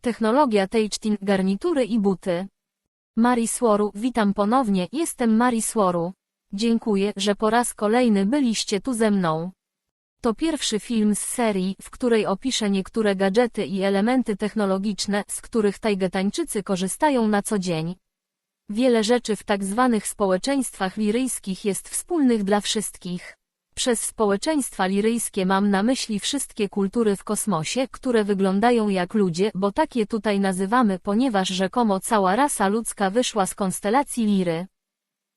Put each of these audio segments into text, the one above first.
Technologia Teachting garnitury i buty. Mari Słoru, witam ponownie, jestem Mari Słoru. Dziękuję, że po raz kolejny byliście tu ze mną. To pierwszy film z serii, w której opiszę niektóre gadżety i elementy technologiczne, z których Tajgetańczycy korzystają na co dzień. Wiele rzeczy w tak zwanych społeczeństwach liryjskich jest wspólnych dla wszystkich. Przez społeczeństwa liryjskie mam na myśli wszystkie kultury w kosmosie, które wyglądają jak ludzie, bo takie tutaj nazywamy, ponieważ rzekomo cała rasa ludzka wyszła z konstelacji Liry.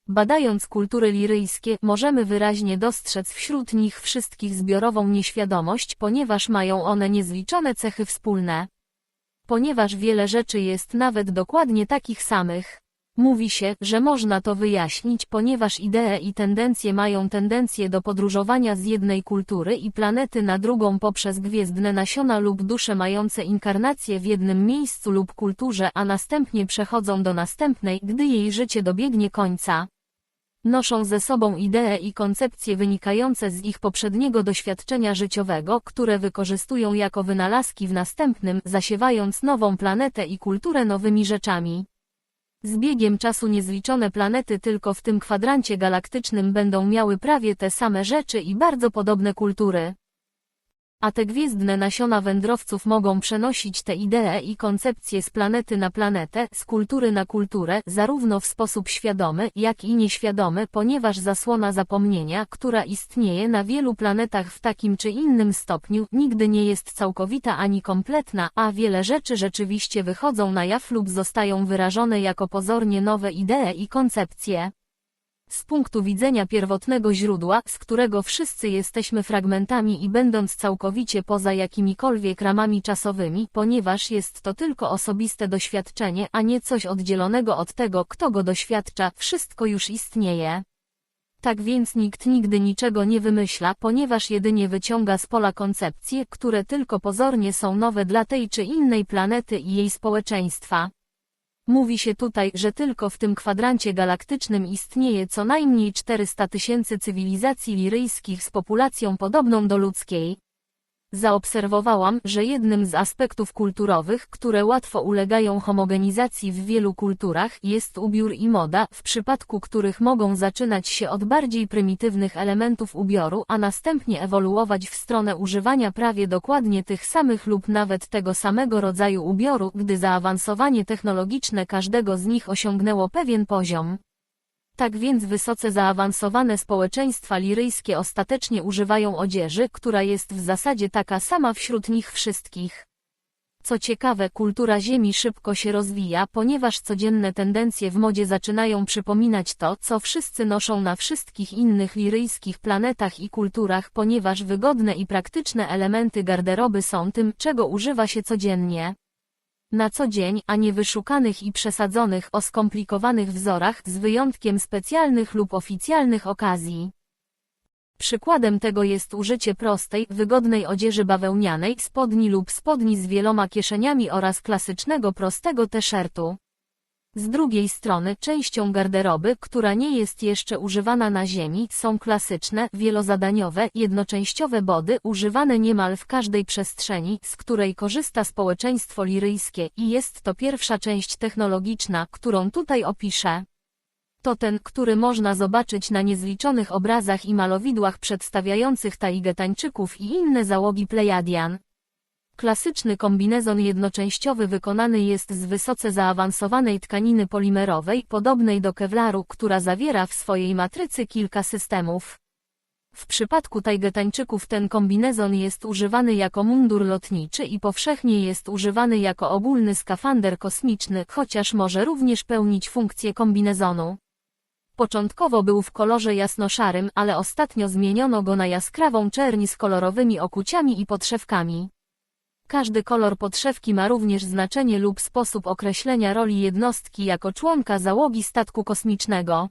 Badając kultury liryjskie, możemy wyraźnie dostrzec wśród nich wszystkich zbiorową nieświadomość, ponieważ mają one niezliczone cechy wspólne. Ponieważ wiele rzeczy jest nawet dokładnie takich samych. Mówi się, że można to wyjaśnić, ponieważ idee i tendencje mają tendencję do podróżowania z jednej kultury i planety na drugą poprzez gwiezdne nasiona lub dusze mające inkarnację w jednym miejscu lub kulturze, a następnie przechodzą do następnej, gdy jej życie dobiegnie końca. Noszą ze sobą idee i koncepcje wynikające z ich poprzedniego doświadczenia życiowego, które wykorzystują jako wynalazki w następnym, zasiewając nową planetę i kulturę nowymi rzeczami. Z biegiem czasu niezliczone planety tylko w tym kwadrancie galaktycznym będą miały prawie te same rzeczy i bardzo podobne kultury. A te gwiezdne nasiona wędrowców mogą przenosić te idee i koncepcje z planety na planetę, z kultury na kulturę, zarówno w sposób świadomy, jak i nieświadomy, ponieważ zasłona zapomnienia, która istnieje na wielu planetach w takim czy innym stopniu, nigdy nie jest całkowita ani kompletna, a wiele rzeczy rzeczywiście wychodzą na jaw lub zostają wyrażone jako pozornie nowe idee i koncepcje. Z punktu widzenia pierwotnego źródła, z którego wszyscy jesteśmy fragmentami i będąc całkowicie poza jakimikolwiek ramami czasowymi, ponieważ jest to tylko osobiste doświadczenie, a nie coś oddzielonego od tego, kto go doświadcza, wszystko już istnieje. Tak więc nikt nigdy niczego nie wymyśla, ponieważ jedynie wyciąga z pola koncepcje, które tylko pozornie są nowe dla tej czy innej planety i jej społeczeństwa. Mówi się tutaj, że tylko w tym kwadrancie galaktycznym istnieje co najmniej 400 tysięcy cywilizacji liryjskich z populacją podobną do ludzkiej. Zaobserwowałam, że jednym z aspektów kulturowych, które łatwo ulegają homogenizacji w wielu kulturach, jest ubiór i moda, w przypadku których mogą zaczynać się od bardziej prymitywnych elementów ubioru, a następnie ewoluować w stronę używania prawie dokładnie tych samych lub nawet tego samego rodzaju ubioru, gdy zaawansowanie technologiczne każdego z nich osiągnęło pewien poziom. Tak więc wysoce zaawansowane społeczeństwa liryjskie ostatecznie używają odzieży, która jest w zasadzie taka sama wśród nich wszystkich. Co ciekawe, kultura Ziemi szybko się rozwija, ponieważ codzienne tendencje w modzie zaczynają przypominać to, co wszyscy noszą na wszystkich innych liryjskich planetach i kulturach, ponieważ wygodne i praktyczne elementy garderoby są tym, czego używa się codziennie na co dzień, a nie wyszukanych i przesadzonych o skomplikowanych wzorach z wyjątkiem specjalnych lub oficjalnych okazji. Przykładem tego jest użycie prostej, wygodnej odzieży bawełnianej, spodni lub spodni z wieloma kieszeniami oraz klasycznego prostego t-shirtu. Z drugiej strony częścią garderoby, która nie jest jeszcze używana na ziemi, są klasyczne, wielozadaniowe, jednoczęściowe body używane niemal w każdej przestrzeni, z której korzysta społeczeństwo liryjskie i jest to pierwsza część technologiczna, którą tutaj opiszę. To ten, który można zobaczyć na niezliczonych obrazach i malowidłach przedstawiających Taigetańczyków i inne załogi Plejadian. Klasyczny kombinezon jednoczęściowy wykonany jest z wysoce zaawansowanej tkaniny polimerowej, podobnej do kewlaru, która zawiera w swojej matrycy kilka systemów. W przypadku tajgetańczyków ten kombinezon jest używany jako mundur lotniczy i powszechnie jest używany jako ogólny skafander kosmiczny, chociaż może również pełnić funkcję kombinezonu. Początkowo był w kolorze jasnoszarym, ale ostatnio zmieniono go na jaskrawą czerni z kolorowymi okuciami i podszewkami. Każdy kolor podszewki ma również znaczenie lub sposób określenia roli jednostki jako członka załogi statku kosmicznego.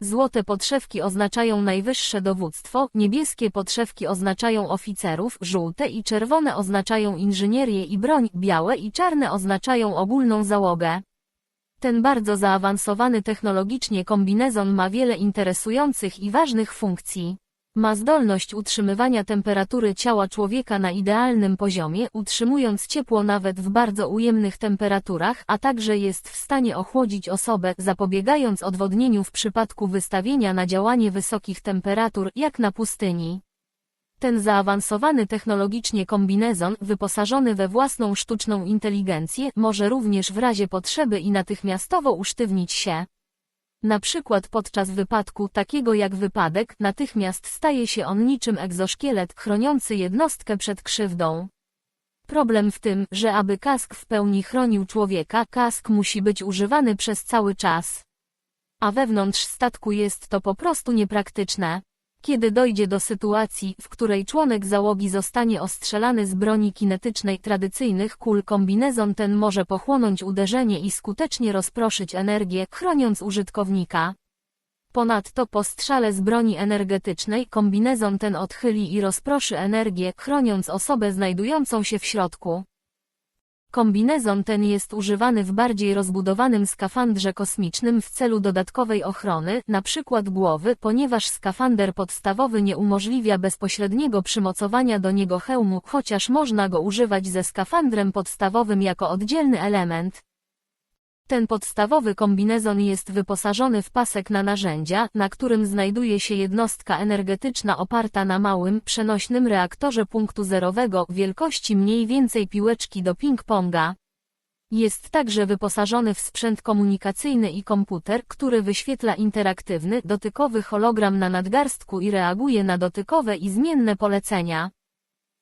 Złote podszewki oznaczają najwyższe dowództwo, niebieskie podszewki oznaczają oficerów, żółte i czerwone oznaczają inżynierię i broń, białe i czarne oznaczają ogólną załogę. Ten bardzo zaawansowany technologicznie kombinezon ma wiele interesujących i ważnych funkcji. Ma zdolność utrzymywania temperatury ciała człowieka na idealnym poziomie, utrzymując ciepło nawet w bardzo ujemnych temperaturach, a także jest w stanie ochłodzić osobę, zapobiegając odwodnieniu w przypadku wystawienia na działanie wysokich temperatur, jak na pustyni. Ten zaawansowany technologicznie kombinezon, wyposażony we własną sztuczną inteligencję, może również w razie potrzeby i natychmiastowo usztywnić się. Na przykład podczas wypadku takiego jak wypadek, natychmiast staje się on niczym egzoszkielet chroniący jednostkę przed krzywdą. Problem w tym, że aby kask w pełni chronił człowieka, kask musi być używany przez cały czas. A wewnątrz statku jest to po prostu niepraktyczne. Kiedy dojdzie do sytuacji, w której członek załogi zostanie ostrzelany z broni kinetycznej tradycyjnych kul kombinezon ten może pochłonąć uderzenie i skutecznie rozproszyć energię, chroniąc użytkownika. Ponadto po strzale z broni energetycznej kombinezon ten odchyli i rozproszy energię, chroniąc osobę znajdującą się w środku. Kombinezon ten jest używany w bardziej rozbudowanym skafandrze kosmicznym w celu dodatkowej ochrony, np. głowy, ponieważ skafander podstawowy nie umożliwia bezpośredniego przymocowania do niego hełmu, chociaż można go używać ze skafandrem podstawowym jako oddzielny element. Ten podstawowy kombinezon jest wyposażony w pasek na narzędzia, na którym znajduje się jednostka energetyczna oparta na małym, przenośnym reaktorze punktu zerowego wielkości mniej więcej piłeczki do ping-ponga. Jest także wyposażony w sprzęt komunikacyjny i komputer, który wyświetla interaktywny, dotykowy hologram na nadgarstku i reaguje na dotykowe i zmienne polecenia.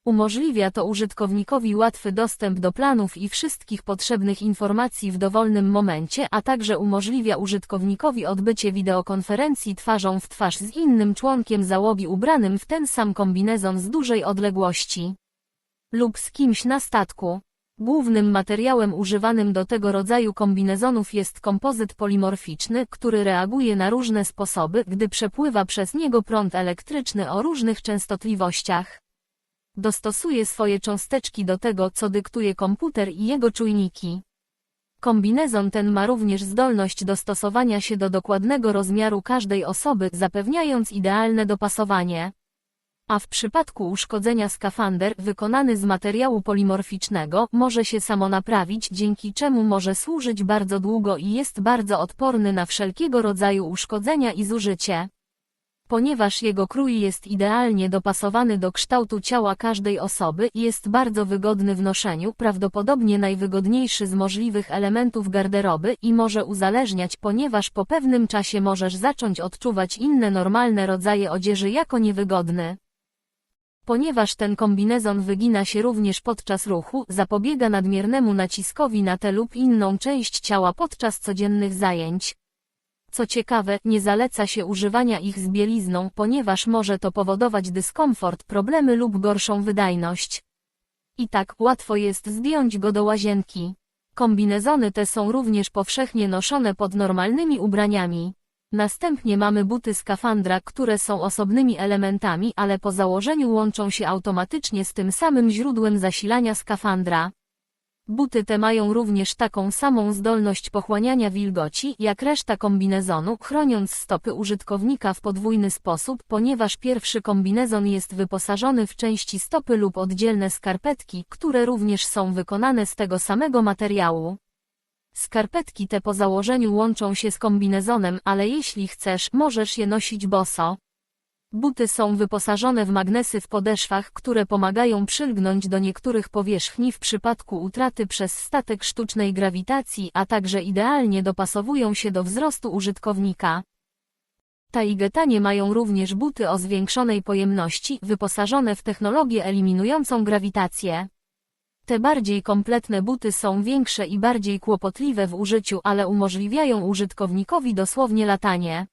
Umożliwia to użytkownikowi łatwy dostęp do planów i wszystkich potrzebnych informacji w dowolnym momencie, a także umożliwia użytkownikowi odbycie wideokonferencji twarzą w twarz z innym członkiem załogi ubranym w ten sam kombinezon z dużej odległości. Lub z kimś na statku. Głównym materiałem używanym do tego rodzaju kombinezonów jest kompozyt polimorficzny, który reaguje na różne sposoby, gdy przepływa przez niego prąd elektryczny o różnych częstotliwościach dostosuje swoje cząsteczki do tego, co dyktuje komputer i jego czujniki. Kombinezon ten ma również zdolność dostosowania się do dokładnego rozmiaru każdej osoby, zapewniając idealne dopasowanie. A w przypadku uszkodzenia skafander wykonany z materiału polimorficznego może się samo naprawić, dzięki czemu może służyć bardzo długo i jest bardzo odporny na wszelkiego rodzaju uszkodzenia i zużycie. Ponieważ jego krój jest idealnie dopasowany do kształtu ciała każdej osoby i jest bardzo wygodny w noszeniu, prawdopodobnie najwygodniejszy z możliwych elementów garderoby i może uzależniać, ponieważ po pewnym czasie możesz zacząć odczuwać inne normalne rodzaje odzieży jako niewygodny. Ponieważ ten kombinezon wygina się również podczas ruchu, zapobiega nadmiernemu naciskowi na tę lub inną część ciała podczas codziennych zajęć. Co ciekawe, nie zaleca się używania ich z bielizną, ponieważ może to powodować dyskomfort, problemy lub gorszą wydajność. I tak, łatwo jest zdjąć go do łazienki. Kombinezony te są również powszechnie noszone pod normalnymi ubraniami. Następnie mamy buty skafandra, które są osobnymi elementami, ale po założeniu łączą się automatycznie z tym samym źródłem zasilania skafandra. Buty te mają również taką samą zdolność pochłaniania wilgoci, jak reszta kombinezonu, chroniąc stopy użytkownika w podwójny sposób, ponieważ pierwszy kombinezon jest wyposażony w części stopy lub oddzielne skarpetki, które również są wykonane z tego samego materiału. Skarpetki te po założeniu łączą się z kombinezonem, ale jeśli chcesz, możesz je nosić boso. Buty są wyposażone w magnesy w podeszwach, które pomagają przylgnąć do niektórych powierzchni w przypadku utraty przez statek sztucznej grawitacji, a także idealnie dopasowują się do wzrostu użytkownika. Taigetanie mają również buty o zwiększonej pojemności, wyposażone w technologię eliminującą grawitację. Te bardziej kompletne buty są większe i bardziej kłopotliwe w użyciu, ale umożliwiają użytkownikowi dosłownie latanie.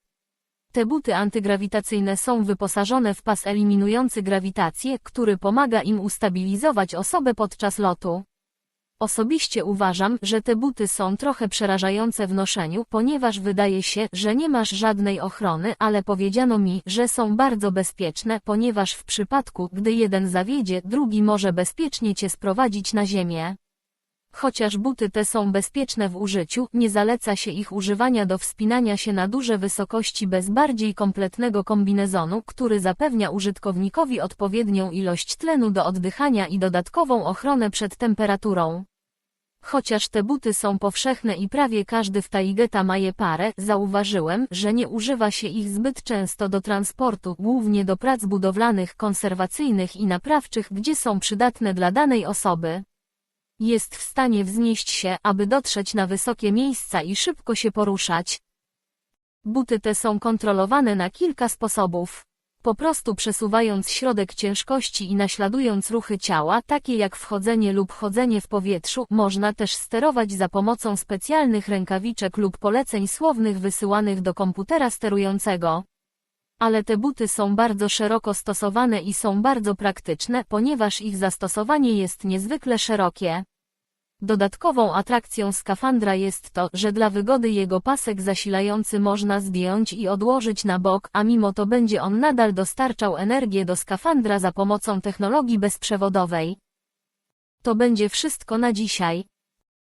Te buty antygrawitacyjne są wyposażone w pas eliminujący grawitację, który pomaga im ustabilizować osobę podczas lotu. Osobiście uważam, że te buty są trochę przerażające w noszeniu, ponieważ wydaje się, że nie masz żadnej ochrony, ale powiedziano mi, że są bardzo bezpieczne, ponieważ w przypadku, gdy jeden zawiedzie, drugi może bezpiecznie cię sprowadzić na ziemię. Chociaż buty te są bezpieczne w użyciu, nie zaleca się ich używania do wspinania się na duże wysokości bez bardziej kompletnego kombinezonu, który zapewnia użytkownikowi odpowiednią ilość tlenu do oddychania i dodatkową ochronę przed temperaturą. Chociaż te buty są powszechne i prawie każdy w Taigeta ma je parę, zauważyłem, że nie używa się ich zbyt często do transportu, głównie do prac budowlanych, konserwacyjnych i naprawczych, gdzie są przydatne dla danej osoby. Jest w stanie wznieść się, aby dotrzeć na wysokie miejsca i szybko się poruszać. Buty te są kontrolowane na kilka sposobów. Po prostu przesuwając środek ciężkości i naśladując ruchy ciała, takie jak wchodzenie lub chodzenie w powietrzu, można też sterować za pomocą specjalnych rękawiczek lub poleceń słownych wysyłanych do komputera sterującego. Ale te buty są bardzo szeroko stosowane i są bardzo praktyczne, ponieważ ich zastosowanie jest niezwykle szerokie. Dodatkową atrakcją skafandra jest to, że dla wygody jego pasek zasilający można zdjąć i odłożyć na bok, a mimo to będzie on nadal dostarczał energię do skafandra za pomocą technologii bezprzewodowej. To będzie wszystko na dzisiaj.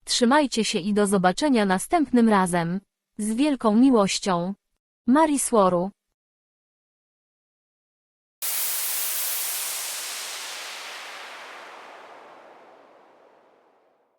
Trzymajcie się i do zobaczenia następnym razem. Z wielką miłością. Marii Słoru